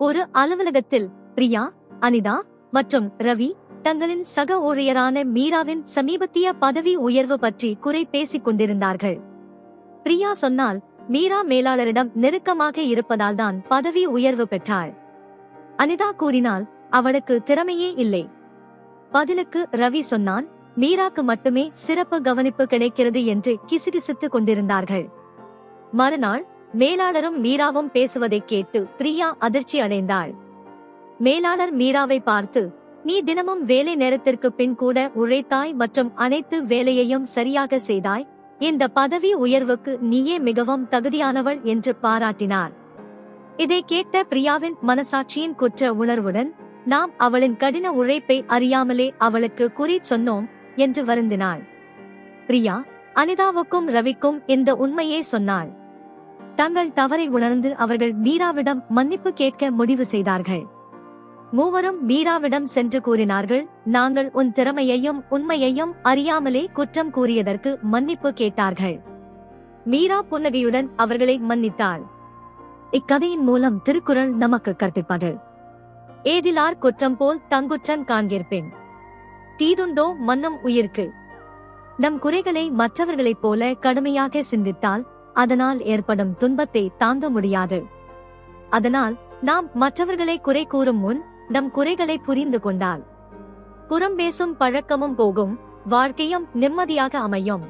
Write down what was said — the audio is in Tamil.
ஒரு அலுவலகத்தில் பிரியா அனிதா மற்றும் ரவி தங்களின் சக ஊழியரான மீராவின் சமீபத்திய பதவி உயர்வு பற்றி குறை பேசிக் கொண்டிருந்தார்கள். பிரியா சொன்னால் மீரா மேலாளரிடம் நெருக்கமாக இருப்பதால்தான் பதவி உயர்வு பெற்றாள். அனிதா கூறினால் அவளுக்கு திறமையே இல்லை. பதிலுக்கு ரவி சொன்னான் மீராக்கு மட்டுமே சிறப்பு கவனிப்பு கிடைக்கிறது என்று கிசுகிசுத்துக் கொண்டிருந்தார்கள். மறுநாள் மேலாளரும் மீராவும் பேசுவதைக் கேட்டு பிரியா அதிர்ச்சி அடைந்தாள். மேலாளர் மீராவை பார்த்து நீ தினமும் வேலை நேரத்திற்கு பின் கூட உழைத்தாய் மற்றும் அனைத்து வேலையையும் சரியாக செய்தாய். இந்த பதவி உயர்வுக்கு நீயே மிகவும் தகுதியானவள் என்று பாராட்டினார். இதை கேட்ட பிரியாவின் மனசாட்சியின் குற்ற உணர்வுடன் நாம் அவளின் கடின உழைப்பை அறியாமலே அவளுக்கு குறி சொன்னோம் என்று வருந்தினாள். பிரியா அனிதாவுக்கும் ரவிக்கும் இந்த உண்மையே சொன்னாள். தங்கள் தவறை உணர்ந்து அவர்கள் மீராவிடம் மன்னிப்பு கேட்க முடிவு செய்தார்கள். மூவரும் மீராவிடம் சென்று கூறினார்கள் நாங்கள் உன் திறமையையும் உண்மையையும் அறியாமலே குற்றம் கூறியதற்கு மன்னிப்பு கேட்டார்கள். மீரா புன்னகையுடன் அவர்களை மன்னித்தாள். இக்கதையின் மூலம் திருக்குறள் நமக்கு கற்பிப்பது. ஏதிலார் குற்றம் போல் தங்குற்றம் காண்கிற்பேன் தீதுண்டோ மன்னும் உயிர்க்கு. நம் குறைகளை மற்றவர்களைப் போல கடுமையாக சிந்தித்தால் அதனால் ஏற்படும் துன்பத்தை தாங்க முடியாது. அதனால் நாம் மற்றவர்களை குறை கூறும் முன் நம் குறைகளை புரிந்து கொண்டால். புறம் பேசும் பழக்கமும் போகும் வாழ்க்கையும் நிம்மதியாக அமையும்.